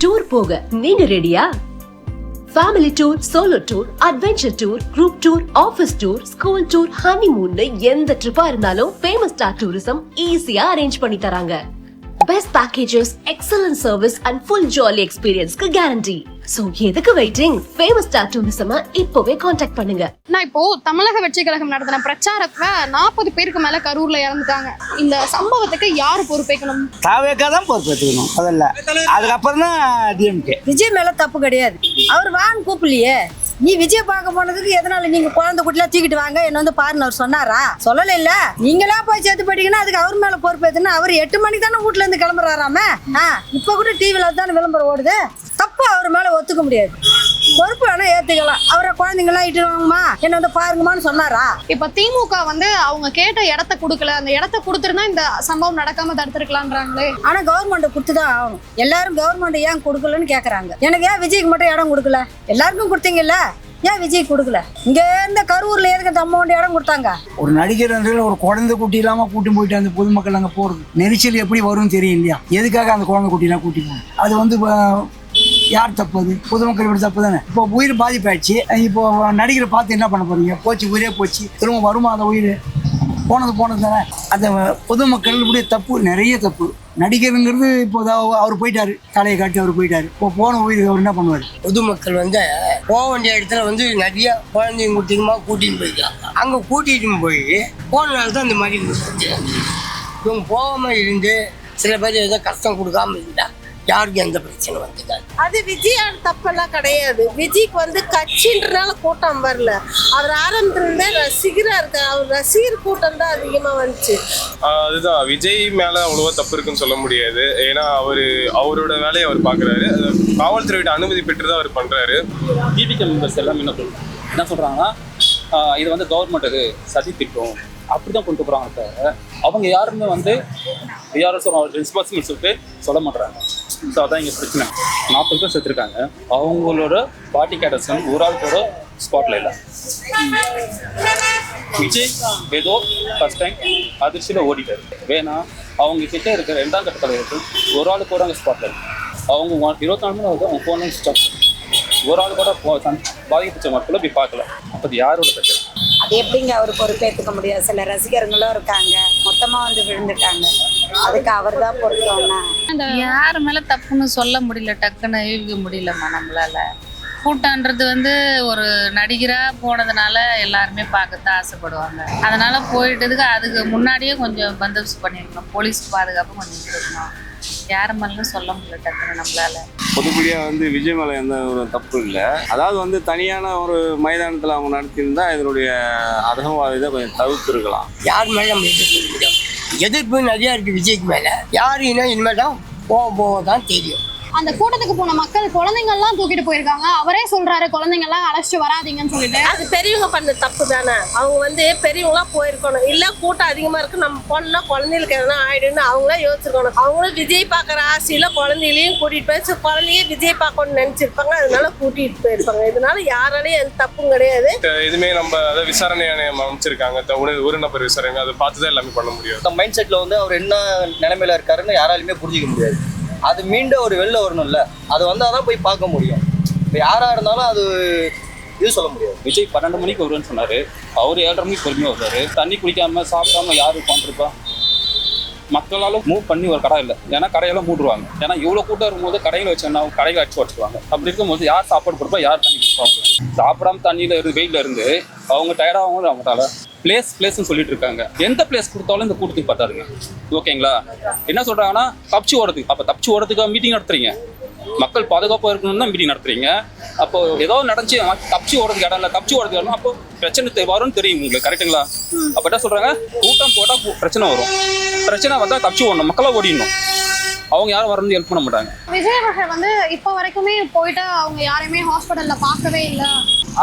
Tour போக நீங்க ரெடியா family tour solo tour adventure tour group tour office tour school tour honeymoon எந்த ட்ரிப்பா இருந்தாலும் ஃபேமஸ் ஸ்டார் டூரிசம் ஈஸியா அரேஞ்ச் பண்ணி தராங்க. Best packages excellent service and full jolly எக்ஸ்பீரியன்ஸ்க்கு guarantee so எதுக்கு வெயிட்டிங் ஃபேமஸ் ஸ்டார் டூரிசம் இப்போவே காண்டாக்ட் பண்ணுங்க. நான் இப்போ தமிழக வெற்றி கழகம் நடத்தின பிரச்சாரத்துல நாற்பது பேருக்கு மேல கரூர்ல இறந்துட்டாங்க. இந்த சம்பவத்துக்கு யாரு பொறுப்பேற்கணும்? தாவேக்கா தான் பொறுப்பேற்றுக்கணும் முதல்ல. அதுக்கப்புறம் தான் டிஎம்கே விஜய் மேல தப்பு கிடையாது. அவர் வான்னு கூப்பிடலையே. நீ விஜய் பார்க்க போனதுக்கு எதனால நீங்க குழந்தை குட்டிலாம் தூக்கிட்டு வாங்க? என்ன வந்து பாருன்னு அவர் சொன்னாரா? சொல்லல இல்ல நீங்களா போய் சேர்த்து போயிட்டீங்கன்னா அதுக்கு அவர் மேல பொறுப்பேத்துனா அவர் எட்டு மணிக்கு தானே வீட்டுல இருந்து கிளம்புறாராம? இப்ப கூட டிவில தானே விளம்பரம் ஓடுது? தப்பு அவர் மேல ஒத்துக்க முடியாது. பொறுப்பு வேணா ஏத்துக்கலாம். அவரை குழந்தைங்களாம் இட்டு வாங்கம்மா. என்ன வந்து பாருங்கம்மான்னு சொன்னாரா? இப்ப திமுக வந்து அவங்க கேட்ட இடத்த கொடுக்கல. அந்த இடத்த கொடுத்திருந்தா இந்த சம்பவம் நடக்காம தடுத்திருக்கலான்றாங்களே ஆனா கவர்மெண்ட் கொடுத்துதான் ஆகணும். எல்லாரும் கவர்மெண்ட் ஏன் கொடுக்கலன்னு கேக்குறாங்க. எனக்கு ஏன் விஜய்க்கு மட்டும் இடம் கொடுக்கல? எல்லாருக்கும் கொடுத்தீங்கல்ல? ஏன் விஜய் கொடுக்கல? இங்க இருந்த கரூர்ல எதுக்கு தம்மோண்டி இடம் கொடுத்தாங்க? ஒரு நடிகர் ஒரு குழந்தை குட்டி இல்லாமல் கூட்டி போயிட்டு அந்த பொதுமக்கள் அங்கே போகிறது நெரிசல் எப்படி வரும்னு தெரியும் இல்லையா? எதுக்காக அந்த குழந்தை குட்டிலாம் கூட்டி போகணும்? அது வந்து யார் தப்பு? அது பொதுமக்கள் இப்படி தப்பு தானே? இப்போ உயிர் பாதிப்பாயிடுச்சு. இப்போ நடிகரை பார்த்து என்ன பண்ண போறீங்க? போச்சு உயிரே போச்சு. திரும்ப வருமா அந்த உயிர்? போனது போனது தானே. அந்த பொதுமக்களுடைய தப்பு நிறைய தப்பு. நடிகருங்கிறது இப்போ இதோ அவர் போயிட்டாரு. தலையை காட்டி அவர் போயிட்டாரு. இப்போ போன உயிருக்கு அவர் என்ன பண்ணுவார்? பொதுமக்கள் வந்து போக வேண்டிய இடத்துல வந்து நிறைய குழந்தைங்க குட்டிங்கமா கூட்டின்னு போயிருக்காங்க அங்கே கூட்டிகிட்டு போய் போனனால தான் இந்த மாதிரி இவங்க போகாமல் இருந்து சில பேர் ஏதோ கஷ்டம் கொடுக்காம இருந்தாங்க. யாருக்கும் எந்த பிரச்சனை வந்தது? அது விஜயோட தப்பெல்லாம் கிடையாது. விஜய்க்கு வந்து கட்சின்றனால கூட்டம் வரல. அவர் ஆரம்பத்திலிருந்தே ரசிகரா இருக்கார். அவர் ரசிகர் கூட்டம் தான் அதிகமா வந்துச்சு. அதுதான். விஜய் மேல அவ்வளவா தப்பு இருக்குன்னு சொல்ல முடியாது. ஏன்னா அவரு அவரோட வேலையை அவர் பாக்குறாரு. அது காவல்துறையோட அனுமதி பெற்று தான் அவர் பண்றாரு. டிபிகே மெம்பர்ஸ் எல்லாம் என்ன சொல்றாங்க என்ன சொல்றாங்கன்னா ஆஹ் இது வந்து கவர்மெண்ட் அது சதி திட்டம். அப்படிதான் கொண்டு போறாங்க தவிர அவங்க யாருமே வந்து சொல்ல ரெஸ்பான்சிபிள் சொல்லிட்டு சொல்ல மாட்டாங்க ஸோ இங்கே பிரச்சனை. நாற்பது பேர் செத்துருக்காங்க. அவங்களோட பாட்டி கேட்டர்ஸ் வந்து ஒரு ஆள் கூட ஸ்பாட்ல இல்லை. விஜய் ஏதோ ஃபர்ஸ்ட் டைம் அதிர்ச்சியில் ஓடிட்டார். வேணா அவங்க கிட்ட இருக்கிற ரெண்டாம் கட்ட தலைவர்கள் ஒரு ஆள் கூட அங்கே ஸ்பாட்ல இல்லை. அவங்க இருபத்தி நாலு மணி ஆகுது அவங்க ஃபோன் ஸ்டாப் ஒரு ஆள் கூட பாதிக்கப்பட்ட மக்களை போய் பார்க்கல. அப்போ அது யாரோட பிரச்சனை? எப்படிங்க அவர் பொறுப்பேற்றுக்க முடியாது சில ரசிகர்களும் இருக்காங்க. மொத்தமா வந்து விழுந்துட்டாங்க. அதுக்கு அவர் தான் பொறுத்தோம்னா யார் மேல தப்புன்னு சொல்ல முடியல டக்குன்னு யூகிக்க முடியலம்மா நம்மளால. கூட்டான்றது வந்து ஒரு நடிகரா போனதுனால எல்லாருமே பார்க்கத்தான் ஆசைப்படுவாங்க. அதனால போயிட்டதுக்கு அதுக்கு முன்னாடியே கொஞ்சம் பந்தோபஸ்து பண்ணிருக்கணும் போலீஸ் பாதுகாப்பு கொஞ்சம் இருக்கணும் யார் மேலும் சொல்ல முடியல டக்குன்னு நம்மளால. பொதுப்படியாக வந்து விஜய் மேலே எந்த ஒரு தப்பு இல்லை. அதாவது வந்து தனியான ஒரு மைதானத்தில் அவங்க நடத்தியிருந்தா இதனுடைய அதகவாதத்தை கொஞ்சம் தவிர்த்துருக்கலாம். யார் மேலே நம்ம எதிர்ப்பு முடியும் எதிர்ப்பு நிறையா இருக்கு விஜய்க்கு மேலே. யாருன்னா இனிமேல் தான் போக போக தான் தெரியும். அந்த கூட்டத்துக்கு போன மக்கள் குழந்தைங்க எல்லாம் தூக்கிட்டு போயிருக்காங்க. அவரே சொல்றாரு குழந்தைங்க எல்லாம் அழைச்சிட்டு வராதீங்கன்னு சொல்லிட்டு. அது பெரியவங்க பண்ண தப்பு தானே? அவங்க வந்து பெரியவங்களா போயிருக்கணும். இல்ல கூட்டம் அதிகமா இருக்கு நம்ம போனா குழந்தைகளுக்கு எதனா ஆயிடுன்னு அவங்களே யோசிச்சிருக்கணும். அவங்களும் விஜய் பாக்குற ஆசையில குழந்தைகளையும் கூட்டிட்டு போய் குழந்தைய விஜய் பார்க்கணும்னு நினைச்சிருப்பாங்க. அதனால கூட்டிட்டு போயிருப்பாங்க. இதனால யாராலையும் எந்த தப்பும் கிடையாது. எதுவுமே நம்ம அதை விசாரணை ஆணையம் அமைச்சிருக்காங்க. ஒரு நபர் விசாரணை அதை பார்த்து தான் எல்லாமே பண்ண முடியும். மைண்ட் செட்ல வந்து அவர் என்ன நிலைமையில இருக்காருன்னு யாராலுமே புரிஞ்சிக்க முடியாது. அது மீண்டும் ஒரு வெளில வரணும்ல. அது வந்தால் தான் போய் பார்க்க முடியும். இப்போ யாராக இருந்தாலும் அது இது சொல்ல முடியாது. விஜய் பன்னெண்டு மணிக்கு வருவேன்னு சொன்னார். அவர் ஏழரை மணிக்கு பொறுமையாக வருவார். தண்ணி குடிக்காம சாப்பிடாம யார் உட்காந்துருப்பா மக்களால் மூவ் பண்ணி ஒரு கடை இல்லை. ஏன்னா கடையெல்லாம் மூடுவாங்க. ஏன்னா இவ்வளோ கூட்டம் இருக்கும்போது கடையில் வச்சோன்னா கடையில் அடிச்சு வச்சுருவாங்க அப்படி இருக்கும்போது யார் சாப்பாடு கொடுப்பா? யார் தண்ணி கொடுப்பாங்க சாப்பிடாம தண்ணியில் இருந்து வெயிலில் இருந்து அவங்க டயர்டாகவும் அவங்களால? பிளேஸ் பிளேஸ்னு சொல்லிட்டு இருக்காங்க எந்த பிளேஸ் கொடுத்தாலும் இந்த கூட்டத்துக்கு பார்த்தாருங்க ஓகேங்களா? என்ன சொல்றாங்கன்னா தப்பிச்சு ஓடுறதுக்கு அப்போ தப்பிச்சு ஓடுறதுக்காக மீட்டிங் நடத்துறீங்க. மக்கள் பாதுகாப்பாக இருக்கணும்னு தான் மீட்டிங் நடத்துறீங்க. அப்போ ஏதோ நடந்துச்சு தப்பிச்சு ஓடுறதுக்கு இடம் இல்லை தப்பிச்சு ஓடுறதுக்கு இடம் அப்போ பிரச்சனை வரும்னு தெரியும் உங்களுக்கு கரெக்ட்டுங்களா அப்போ என்ன சொல்றாங்க? கூட்டம் போட்டால் பிரச்சனை வரும். பிரச்சனை வந்தால் தப்பிச்சு ஓடணும் மக்களாக ஓடிடணும். அவங்க யாரும் வரணும் ஹெல்ப் பண்ண மாட்டாங்க. விஜய் அவர்கள் வந்து இப்போ வரைக்குமே போயிட்டு அவங்க யாரையுமே ஹாஸ்பிட்டல்ல பார்க்கவே இல்லை.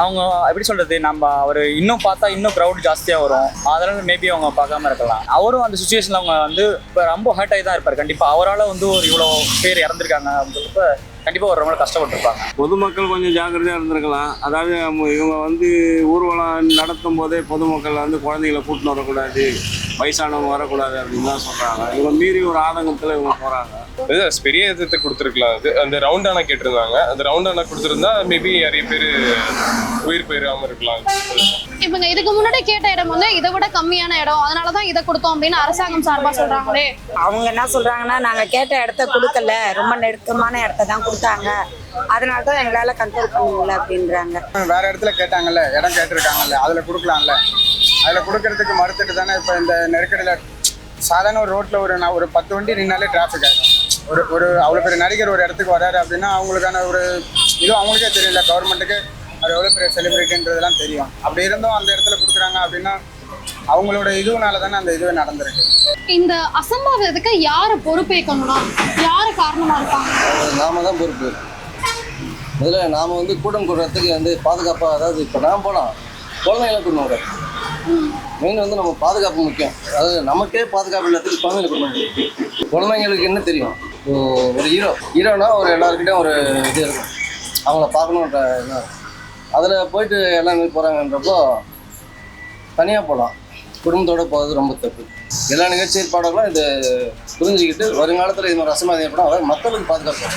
அவங்க எப்படி சொல்றது நம்ம அவர் இன்னும் பார்த்தா இன்னும் க்ரௌட் ஜாஸ்தியாக வரும். அதனால மேபி அவங்க பார்க்காம இருக்கலாம். அவரும் அந்த சுச்சுவேஷனில் அவங்க வந்து இப்போ ரொம்ப ஹர்ட் ஆகி தான் இருப்பார். கண்டிப்பாக அவரால் வந்து ஒரு இவ்வளோ பேர் இறந்துருக்காங்க அப்படின்றப்ப கண்டிப்பாக ஒரு ரொம்ப கஷ்டப்பட்டுருப்பாங்க. பொதுமக்கள் கொஞ்சம் ஜாக்கிரதையாக இருந்திருக்கலாம். அதாவது இவங்க வந்து ஊர்வலம் நடத்தும் போதே பொதுமக்கள் வந்து குழந்தைகளை கூட்டின்னு வரக்கூடாது வயசானவங்க வரக்கூடாது அப்படின்னு தான் சொல்கிறாங்க இவங்க மீறி ஒரு ஆதங்கத்தில் இவங்க போகிறாங்க பெரிய இதுக்கு கொடுத்துருக்கலாம். அது அந்த ரவுண்டானா கேட்டிருந்தாங்க. அந்த ரவுண்டானா கொடுத்துருந்தா மேபி நிறைய பேர் உயிர் போயிடாம இருக்கலாம். இவங்க இதுக்கு முன்னாடி கேட்ட இடம் வந்து இதை விட கம்மியான இடம். அதனாலதான் இதை கொடுத்தோம் அப்படின்னு அரசாங்கம் சார்பா சொல்றாங்களே. அவங்க என்ன சொல்றாங்கன்னா நாங்க கேட்ட இடத்த கொடுக்கல. ரொம்ப நெருக்கமான இடத்த தான் கொடுத்தாங்க. அதனால தான் எங்களால கண்ட்ரோல் பண்ண முடியல அப்படின்றாங்க. வேற இடத்துல கேட்டாங்கல்ல இடம் கேட்டிருக்காங்கல்ல அதுல கொடுக்கலாம்ல. அதுல கொடுக்கறதுக்கு மறுத்துட்டு தானே இப்போ இந்த நெருக்கடியில் சாதாரண ஒரு ரோட்ல ஒரு நான் ஒரு பத்து வண்டி நின்னாலே டிராஃபிக் ஆகிடும் ஒரு ஒரு அவ்வளோ பெரிய நடிகர் ஒரு இடத்துக்கு வராரு அப்படின்னா அவங்களுக்கான ஒரு இது அவங்களுக்கே தெரியல. கவர்மெண்ட்டுக்கு அது எவ்வளோ பெரிய செலிபிரிட்டின்றதெல்லாம் தெரியும். அப்படி இருந்தும் அந்த இடத்துல கொடுக்குறாங்க அப்படின்னா அவங்களோட இதுனால தானே அந்த இதுவே நடந்திருக்கு. இந்த அசம்பாவிதத்துக்கு யாரு பொறுப்பேற்கணும்னா யாரு காரணமா இருப்பாங்க? நாம தான் பொறுப்பு. முதல்ல நாம வந்து கூட்டம் கூடுறதுக்கு வந்து பாதுகாப்பாக அதாவது இப்போ நான் போகலாம் குழந்தைகளை கூட்டணும் மெயின் வந்து நம்ம பாதுகாப்பு முக்கியம். அதாவது நமக்கே பாதுகாப்பு இல்லாததுக்கு குழந்தைகளை கூட்டணும் குழந்தைங்களுக்கு என்ன தெரியும்? ஒரு ஹீரோ ஹீரோனா ஒரு எல்லாருக்கிட்டையும் ஒரு இது இருக்கும். அவங்கள பார்க்கணுன்ற இது அதில் போயிட்டு எல்லாமே போகிறாங்கன்றப்போ தனியாக போகலாம் குடும்பத்தோட போகிறது ரொம்ப தப்பு. எல்லா நிகழ்ச்சி ஏற்பாடுகளும் இது புரிஞ்சுக்கிட்டு வருங்காலத்தில் இது மாதிரி ரசமாக ஏற்படும். அதாவது மக்களுக்கு பாதுகாப்பு.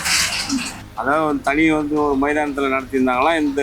அதாவது தனி வந்து ஒரு மைதானத்தில் நடத்தியிருந்தாங்கன்னா இந்த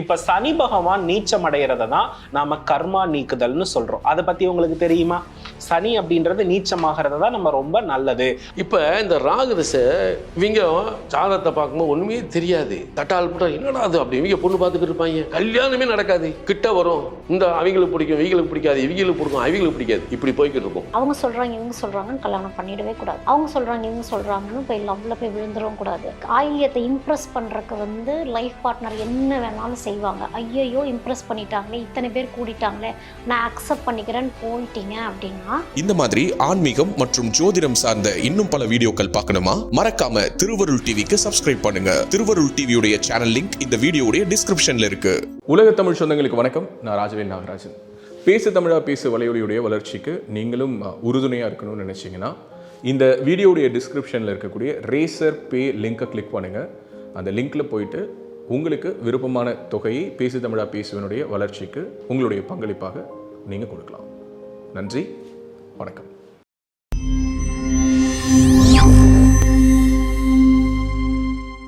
இப்ப சனி பகவான் நீச்சம் அடைகிறத தான் நாம கர்மா நீக்குதல்னு சொல்றோம். அதை பத்தி உங்களுக்கு தெரியுமா? சனி அப்படின்றது நீச்சமாகிறது தான் நம்ம ரொம்ப நல்லது. இப்போ இந்த ராகுதசை இவங்க ஜாதகத்தை பார்க்கும்போது ஒன்றுமே தெரியாது. தட்டால் போட்டா என்னடா அது அப்படி? இவங்க பொண்ணு பார்த்துட்டு இருப்பாங்க. கல்யாணமே நடக்காது. கிட்ட வரும். இந்த அவங்களுக்கு பிடிக்கும் இவங்களுக்கு பிடிக்காது. இவங்களுக்கு பிடிக்கும் அவங்களுக்கு பிடிக்காது. இப்படி போய்கிட்டு இருக்கும். அவங்க சொல்றாங்க இவங்க சொல்றாங்கன்னு கல்யாணம் பண்ணிடவே கூடாது. அவங்க சொல்றாங்க இவங்க சொல்றாங்கன்னு போய் லவ்ல போய் விழுந்துடவும் கூடாது. ஆயிலியத்தை இம்ப்ரெஸ் பண்றதுக்கு வந்து லைஃப் பார்ட்னர் என்ன வேணாலும் செய்வாங்க. ஐயையோ இம்ப்ரெஸ் பண்ணிட்டாங்களே இத்தனை பேர் கூடிட்டாங்களே நான் அக்செப்ட் பண்ணிக்கிறேன்னு போயிட்டீங்க அப்படின்னா இந்த மாதிரி ஆன்மீகம் மற்றும் ஜோதிடம் சார்ந்த இன்னும் பல வீடியோக்கள் பார்க்கணுமா? மறக்காம திருவருள் டிவிக்கு சப்ஸ்கிரைப் பண்ணுங்க. திருவருள் டிவியுடைய சேனல் லிங்க் இந்த வீடியோடைய டிஸ்கிரிப்ஷன்ல இருக்கு. உலக தமிழ் சொந்தங்களுக்கு வணக்கம். நான் ராஜவேல் நாகராஜன். பேசு தமிழா பேசு வலையொலியுடைய வளர்ச்சிக்கு நீங்களும் உறுதுணையாக இருக்கணும்னு நினச்சிங்கன்னா இந்த வீடியோடைய டிஸ்கிரிப்ஷனில் இருக்கக்கூடிய ரேசர் பே லிங்கை கிளிக் பண்ணுங்கள் அந்த லிங்க்கில் போயிட்டு உங்களுக்கு விருப்பமான தொகையை பேசு தமிழா பேசுவனுடைய வளர்ச்சிக்கு உங்களுடைய பங்களிப்பாக நீங்கள் கொடுக்கலாம். நன்றி. வணக்கம்.